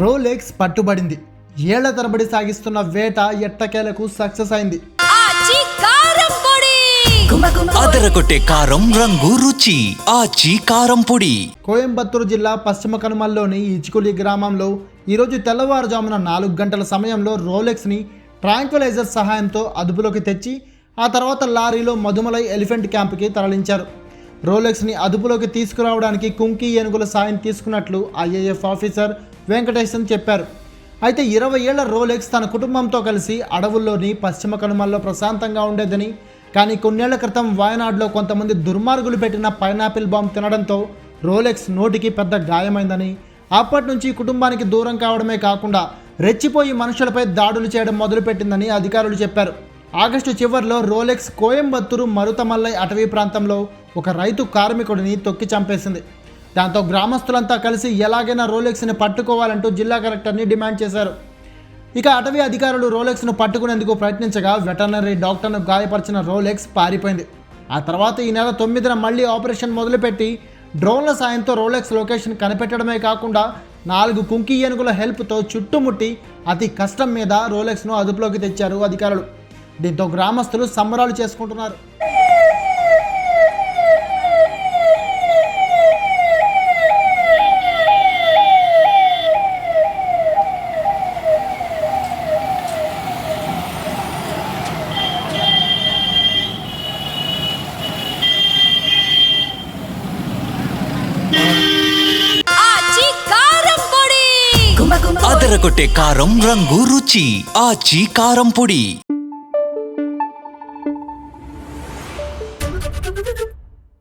Rolex పట్టుబడింది. ఏళ్ళ తరబడి సాగిస్తున్న వేట ఎట్టకేలకు సక్సెస్ అయింది. ఆచి కారం పొడి! అదరగొట్టే కారం రంగు రుచి ఆచి కారం పొడి. కోయంబత్తూరు జిల్లా పశ్చిమ కనుమల్లోని ఇచ్కులి గ్రామంలో ఈరోజు తెల్లవారుజామున నాలుగు గంటల సమయంలో రోలెక్స్ని ట్రాంక్వలైజర్ సహాయంతో అదుపులోకి తెచ్చి ఆ తర్వాత లారీలో మధుమలై ఎలిఫెంట్ క్యాంప్కి తరలించారు. రోలెక్స్ని అదుపులోకి తీసుకురావడానికి కుంకి ఏనుగుల సాయం తీసుకున్నట్లు ఐఏఎఫ్ ఆఫీసర్ వెంకటేశన్ చెప్పారు. అయితే ఇరవై ఏళ్ళ రోలెక్స్ తన కుటుంబంతో కలిసి అడవుల్లోని పశ్చిమ కనుమల్లో ప్రశాంతంగా ఉండేదని కానీ కొన్నేళ్ళ క్రితం వాయనాడులో కొంతమంది దుర్మార్గులు పెట్టిన పైనాపిల్ బాంబ్ తినడంతో రోలెక్స్ నోటికి పెద్ద గాయమైందని అప్పటి నుంచి కుటుంబానికి దూరం కావడమే కాకుండా రెచ్చిపోయి మనుషులపై దాడులు చేయడం మొదలుపెట్టిందని అధికారులు చెప్పారు. ఆగస్టు చివరిలో రోలెక్స్ కోయంబత్తూరు మరుతమల్లై అటవీ ప్రాంతంలో ఒక రైతు కార్మికుడిని తొక్కి చంపేసింది. దాంతో గ్రామస్తులంతా కలిసి ఎలాగైనా రోలెక్స్ని పట్టుకోవాలంటూ జిల్లా కలెక్టర్ని డిమాండ్ చేశారు. ఇక అటవీ అధికారులు రోలెక్స్ను పట్టుకునేందుకు ప్రయత్నించగా వెటర్నరీ డాక్టర్ను గాయపరిచిన రోలెక్స్ పారిపోయింది. ఆ తర్వాత ఈ నెల తొమ్మిదిన మళ్ళీ ఆపరేషన్ మొదలుపెట్టి డ్రోన్ల సాయంతో రోలెక్స్ లొకేషన్ కనిపెట్టడమే కాకుండా నాలుగు కుంకి ఏనుగుల హెల్ప్తో చుట్టుముట్టి అతి కష్టం మీద రోలెక్స్ను అదుపులోకి తెచ్చారు అధికారులు. దీంతో గ్రామస్తులు సంబరాలు చేసుకుంటున్నారు. అదరగొట్టే కారం రంగు రుచి. ఆచి కారం పొడి. どどど。